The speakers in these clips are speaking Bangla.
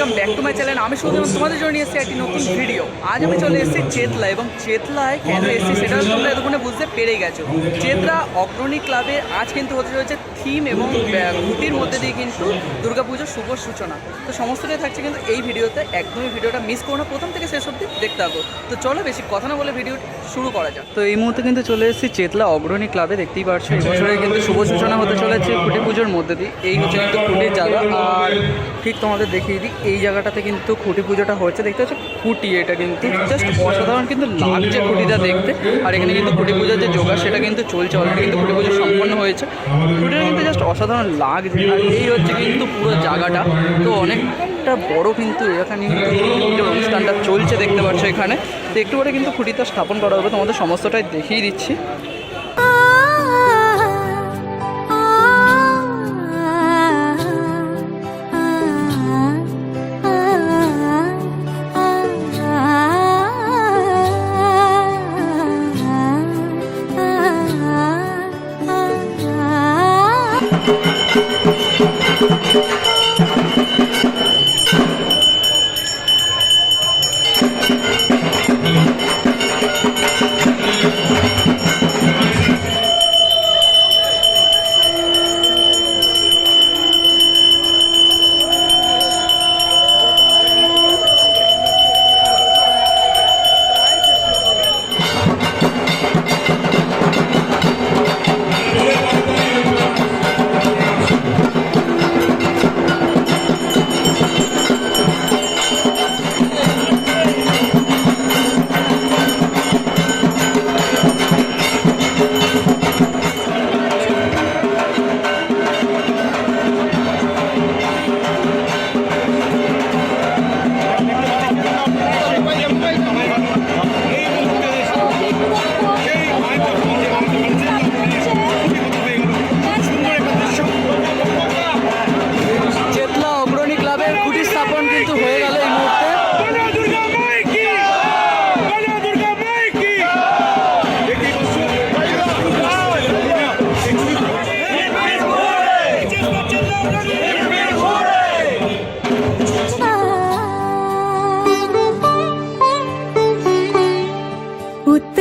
Welcome back to my channel. আমি শুধু তোমাদের জন্য নিয়ে এসেছি একটি নতুন ভিডিও। আজ আমি চলে এসেছি চেতলা, এবং চেতলায় কেন এসেছি সেটা তোমরা এতক্ষণে বুঝতে পেরে গেছো। চেতলা অগ্রণী ক্লাবে আজ কিন্তু হতে চলেছে থিম এবং খুঁটির মধ্যে দিয়ে কিন্তু দুর্গাপুজোর শুভ সূচনা। তো সমস্তটাই থাকছে কিন্তু এই ভিডিওতে। একদমই ভিডিওটা মিস করো না। প্রথম থেকে শেষ অবধি দেখতে থাকো। তো চলো বেশি কথা না বলে ভিডিও শুরু করা যাক। তো এই মুহূর্তে কিন্তু চলে এসেছি চেতলা অগ্রণী ক্লাবে দেখতেই পারছ, এই বছরে কিন্তু শুভ সূচনা হতে চলেছে খুঁটি পুজোর মধ্যে দিয়ে। এই হচ্ছে কিন্তু খুঁটির জায়গা। আর ঠিক তোমাদের দেখিয়ে দিই এই জায়গাটাতে কিন্তু খুঁটি পুজোটা হচ্ছে দেখতে পাচ্ছ, খুঁটি এটা কিন্তু। জাস্ট অসাধারণ কিন্তু লাগছে খুঁটিটা দেখতে। আর এখানে কিন্তু খুঁটি পুজোর যে যোগা সেটা কিন্তু চলছে অলরেডি কিন্তু খুঁটি পুজো সম্পন্ন হয়েছে। খুঁটিটা কিন্তু জাস্ট অসাধারণ লাগছে। আর এই হচ্ছে কিন্তু পুরো জায়গাটা। তো অনেকটা বড় কিন্তু এখানে কিন্তু অনুষ্ঠানটা চলছে, দেখতে পাচ্ছ এখানে। তো একটু পরে কিন্তু খুঁটিটা স্থাপন করা হবে। তোমাদের সমস্তটাই দেখিয়ে দিচ্ছি।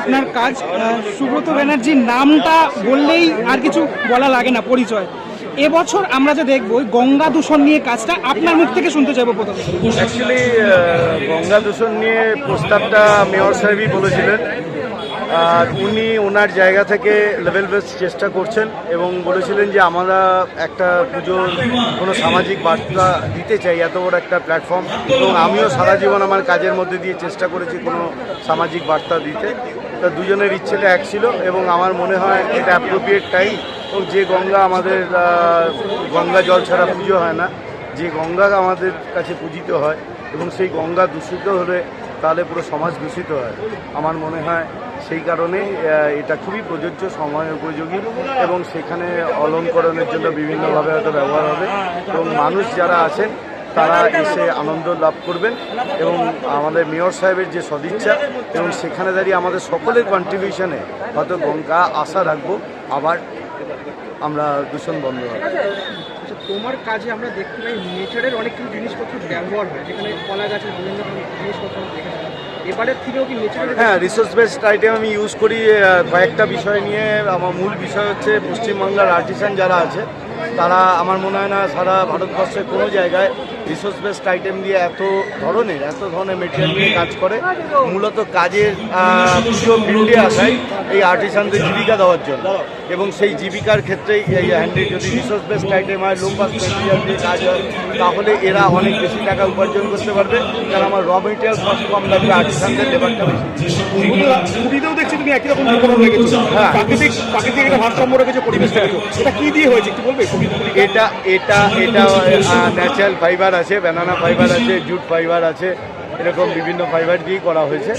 আপনার কাজ সুব্রত ব্যানার্জির নামটা বললেই আর কিছু বলা লাগে না, পরিচয়। এবছর আমরা যে দেখব গঙ্গা দূষণ নিয়ে কাজটা আপনার মুখ থেকে শুনতে চাইব প্রথমে। অ্যাকচুয়ালি গঙ্গা দূষণ নিয়ে প্রস্তাবটা মেয়র সাহেবই বলেছিলেন। আর উনি ওনার জায়গা থেকে লেভেল বেস চেষ্টা করছেন এবং বলেছিলেন যে আমরা একটা পুজোর কোনো সামাজিক বার্তা দিতে চাই, এত বড় একটা প্ল্যাটফর্ম এবং আমিও সারা জীবন আমার কাজের মধ্যে দিয়ে চেষ্টা করেছি কোনো সামাজিক বার্তা দিতে। তা দুজনের ইচ্ছেটা এক ছিল এবং আমার মনে হয় এটা অ্যাপ্রোপ্রিয়েট টাইম এবং যে গঙ্গা আমাদের গঙ্গা জল ছাড়া পুজো হয় না, যে গঙ্গা আমাদের কাছে পূজিত হয় এবং সেই গঙ্গা দূষিত হলে তাহলে পুরো সমাজ দূষিত হয়। আমার মনে হয় সেই কারণে এটা খুবই প্রযোজ্য, সময় উপযোগী এবং সেখানে অলঙ্করণের জন্য বিভিন্নভাবে হয়তো ব্যবহার হবে। এবং মানুষ যারা আছেন তারা এসে আনন্দ লাভ করবেন এবং আমাদের মেয়র সাহেবের যে সদিচ্ছা এবং সেখানে দাঁড়িয়ে আমাদের সকলের কন্ট্রিবিউশনে হয়তো গঙ্গা আশা রাখব। আবার আমরা দূষণ বন্ধ হবে। আচ্ছা, তোমার কাজে আমরা দেখতে পাই নেচারের অনেক কিছু জিনিসপত্র ব্যবহার হয় যেখানে কলা গাছের বিভিন্ন জিনিসপত্র এবারের থেকেও কি নেচারের হ্যাঁ রিসোর্স বেসড আইটেম আমি ইউজ করি কয়েকটা বিষয় নিয়ে। আমার মূল বিষয় হচ্ছে পশ্চিমবাংলার আর্টিসান যারা আছে তারা আমার মনে হয় না সারা ভারতবর্ষের কোনো জায়গায় রিসোর্স বেসড আইটেম দিয়ে এত ধরনের এত ধরনের মেটেরিয়াল নিয়ে কাজ করে। মূলত কাজের পুজো ফিল্ডে আসায় এই আর্টিসানদের জীবিকা দেওয়ার জন্য। এবং সেই জীবিকার ক্ষেত্রেই এই হ্যান্ডি যদি রিসোর্স বেসড আইটেম হয় লো কস্ট মেটেরিয়াল দিয়ে কাজ হয় তাহলে এরা অনেক বেশি টাকা উপার্জন করতে পারবে। কারণ আমার র মেটেরিয়াল কস্ট কম লাগবে আর্টিসানদের লেবারটা বেশি। দেখছি তুমি একই রকম উপকরণ হ্যাঁ। প্রাকৃতিক প্রাকৃতিক একটা ভারসাম্য রেখেছো পরিবেশটা এটা কি দিয়ে হয়েছে একটু বলবে? এটা এটা এটা ন্যাচারাল ফাইবার আছে ব্যানানা ফাইবার আছে জুট ফাইবার আছে এরকম বিভিন্ন ফাইবার দিয়েই করা হয়েছে।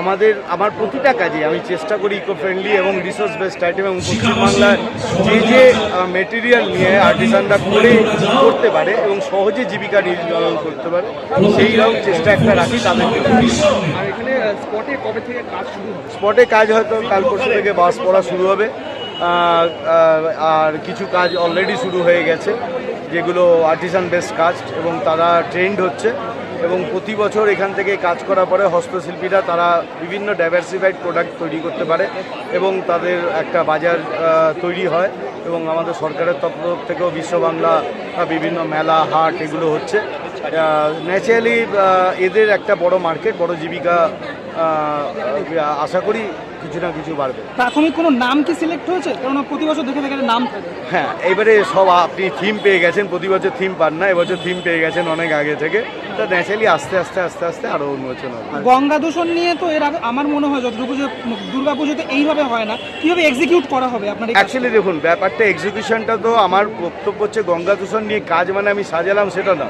আমাদের আমার প্রতিটা কাজে আমি চেষ্টা করি ইকো ফ্রেন্ডলি এবং রিসোর্স বেসড আইটেম এবং পশ্চিমবাংলায় যে যে মেটেরিয়াল নিয়ে আর্টিসানরা করে করতে পারে এবং সহজে জীবিকা নির্ধারণ করতে পারে সেই রকম চেষ্টা একটা রাখি তাদের স্পটে কবে থেকে কাজ শুরু স্পটে কাজ হয়তো কাল পরশু থেকে বাস পড়া শুরু হবে। আর কিছু কাজ অলরেডি শুরু হয়ে গেছে, যেগুলো আর্টিসান বেস কাজ এবং তারা ট্রেন্ড হচ্ছে এবং প্রতি বছর এখান থেকে কাজ করার পরে হস্তশিল্পীরা তারা বিভিন্ন ডাইভার্সিফাইড প্রোডাক্ট তৈরি করতে পারে এবং তাদের একটা বাজার তৈরি হয় এবং আমাদের সরকারের তরফ থেকেও বিশ্ব বাংলা বিভিন্ন মেলা, হাট এগুলো হচ্ছে। ন্যাচারালি এদের একটা বড় মার্কেট বড় জীবিকা আশা করি কিছু না কিছু বাড়বে। প্রাথমিক কোনো নাম কি সিলেক্ট হয়েছে? কারণ প্রতি বছর দেখে দেখে নাম থাকে। হ্যাঁ এবারে সব আপনি থিম পেয়ে গেছেন প্রতি বছর থিম পান না এবছর থিম পেয়ে গেছেন অনেক আগে থেকে। তা ন্যাচারালি আস্তে আস্তে আস্তে আস্তে আরও উন্মোচন হবে। গঙ্গা দূষণ নিয়ে তো এর আগে আমার মনে হয় যত পুজো দুর্গা পুজোতে এইভাবে হয় না কীভাবে এক্সিকিউট করা হবে আপনার অ্যাকচুয়ালি দেখুন ব্যাপারটা এক্সিকিউশনটা তো আমার বক্তব্য হচ্ছে গঙ্গা দূষণ নিয়ে কাজ মানে আমি সাজালাম সেটা না।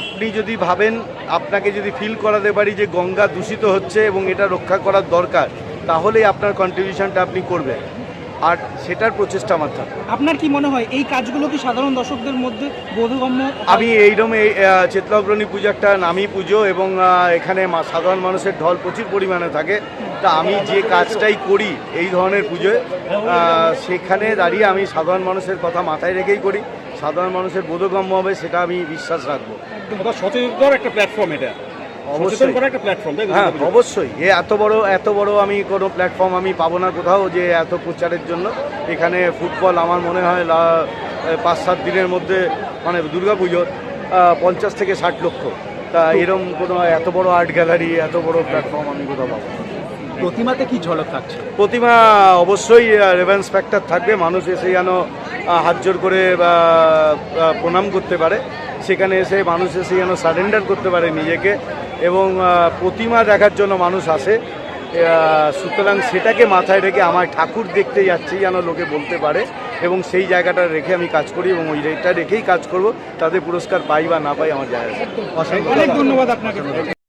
আপনি যদি ভাবেন আপনাকে যদি ফিল করাতে পারি যে গঙ্গা দূষিত হচ্ছে এবং এটা রক্ষা করার দরকার তাহলেই আপনার কন্ট্রিবিউশনটা আপনি করবেন। আর সেটার প্রচেষ্টা আমার থাকবে আপনার কি মনে হয় এই কাজগুলো কি সাধারণ দর্শকদের মধ্যে বোধগম্য? আমি এইরকম এই চেতলাগ্রণী পুজো একটা নামী পুজো এবং এখানে মা- সাধারণ মানুষের ঢল প্রচুর পরিমাণে থাকে। তা আমি যে কাজটাই করি এই ধরনের পুজোয় সেখানে দাঁড়িয়ে আমি সাধারণ মানুষের কথা মাথায় রেখেই করি। সাধারণ মানুষের বোধগম্য হবে সেটা আমি বিশ্বাস রাখব। সচেতন একটা প্ল্যাটফর্ম এটা। অবশ্যই। একটা প্ল্যাটফর্ম হ্যাঁ অবশ্যই। এ এত বড় এত বড় আমি কোনো প্ল্যাটফর্ম আমি পাবো না কোথাও যে এত প্রচারের জন্য। এখানে ফুটবল আমার মনে হয় লা- পাঁচ সাত দিনের মধ্যে মানে দুর্গা পুজোর পঞ্চাশ থেকে ষাট লক্ষ। তা এরম কোনো এত বড় আর্ট গ্যালারি এত বড় প্ল্যাটফর্ম আমি কোথাও পাবো প্রতিমাতে কি ঝলক থাকছে? প্রতিমা অবশ্যই রেভেন্স ফ্যাক্টর থাকবে। মানুষ এসে যেন হাত জোর করে বা, প্রণাম করতে পারে। সেখানে এসে মানুষ এসে যেন সারেন্ডার করতে পারে নিজেকে এবং প্রতিমা দেখার জন্য মানুষ আসে। সুতরাং সেটাকে মাথায় রেখে আমার ঠাকুর দেখতে যাচ্ছি যেন লোকে বলতে পারে এবং সেই জায়গাটা রেখে আমি কাজ করি এবং ওই রেটটা রেখেই কাজ করব তাদের পুরস্কার পাই বা না পাই আমার জায়গা অনেক ধন্যবাদ আপনাকে।